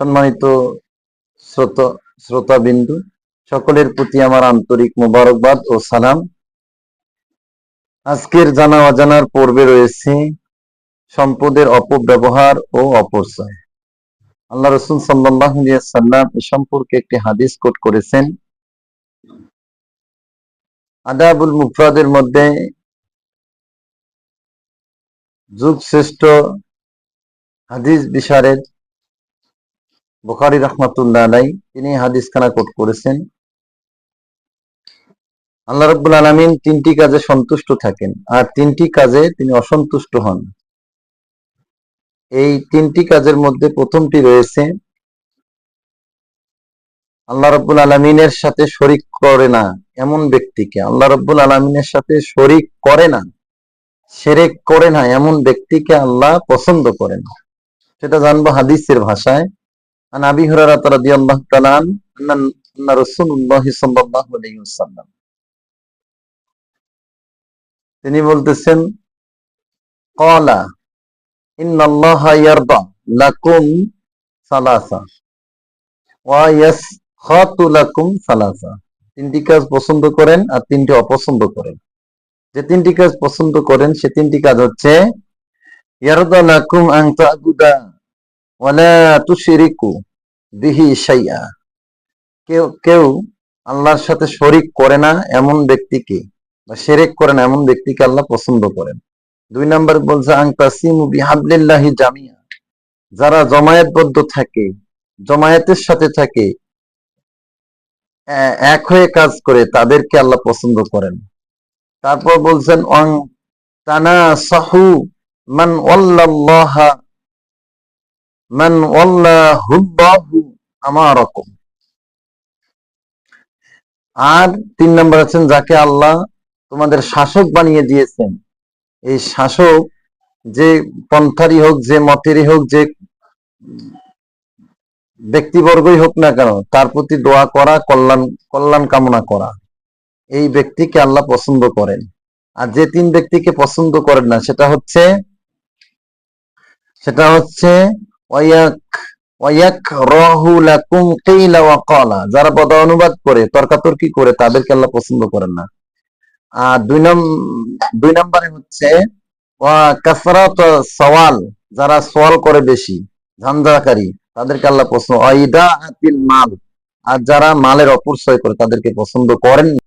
সম্মানিত শ্রোতা, শ্রোতাবিন্দু, সকলের প্রতি আমার আন্তরিক মোবারকবাদ ও সালাম। আজকের জানা অজানার পর্বে রয়েছে সম্পদের অপব্যবহার ও অপচয়। আল্লাহ রসুল সাল্লাহ সাল্লাম এ সম্পর্কে একটি হাদিস কোট করেছেন। আদাবুল মুফরাদের মধ্যে যুগ শ্রেষ্ঠ হাদিস বিশারেদ বুখারি রহমতুল্লাহ আলাই তিনি হাদিস খানা কোট করেছেন। আল্লাহ রব্বুল আলমিন তিনটি কাজে সন্তুষ্ট থাকেন, আর তিনটি কাজে তিনি অসন্তুষ্ট হন। এই তিনটি কাজের মধ্যে প্রথমটি রয়েছে আল্লাহ রব্বুল আলমিনের সাথে শরিক করে না। এমন ব্যক্তিকে আল্লাহ রব্বুল আলমিনের সাথে শরিক করে না, সেরেক করে না, এমন ব্যক্তিকে আল্লাহ পছন্দ করে না। সেটা জানব হাদিসের ভাষায়। হুরারা তিনি বলতেছেন লাকুম সালাসা, ওয়া সালাসা। তিনটি কাজ পছন্দ করেন আর তিনটি অপছন্দ করেন। যে তিনটি কাজ পছন্দ করেন, সে তিনটি কাজ হচ্ছে কেউ আল্লাহর সাথে শরিক করে না এমন ব্যক্তিকে বা শেরেক করে না এমন ব্যক্তিকে আল্লাহ পছন্দ করেন। দুই নাম্বার বলছে আং জামিয়া যারা জমায়েতবদ্ধ থাকে, জমায়েতের সাথে থাকে এক হয়ে কাজ করে তাদেরকে আল্লাহ পছন্দ করেন। তারপর বলছেন, অং তানা সাহু মান মান ওয়াল্লাহুল্লাহু আমারাকুম। আর তিন নম্বর আছেন, যাকে আল্লাহ তোমাদের শাসক বানিয়ে দিয়েছেন। এই শাসক যে পন্থারই হোক, যে মতেরই হোক, যে ব্যক্তিবর্গই হোক না কেন, তার প্রতি দোয়া করা, কল্যাণ কল্যাণ কামনা করা। এই ব্যক্তিকে আল্লাহ পছন্দ করেন। আর যে তিন ব্যক্তিকে পছন্দ করেন না, সেটা হচ্ছে সেটা হচ্ছে যারা পদ অনুবাদ করে, তর্কাতর্কি করে, তাদেরকে আল্লাহ পছন্দ করেন না। আর দুই দুই নম্বরে হচ্ছে সওয়াল, যারা সওয়াল করে বেশি ঝঞ্ঝাকারী তাদেরকে আল্লাহ আতিল মাল আর যারা মালের অপচয় করে তাদেরকে পছন্দ করেন।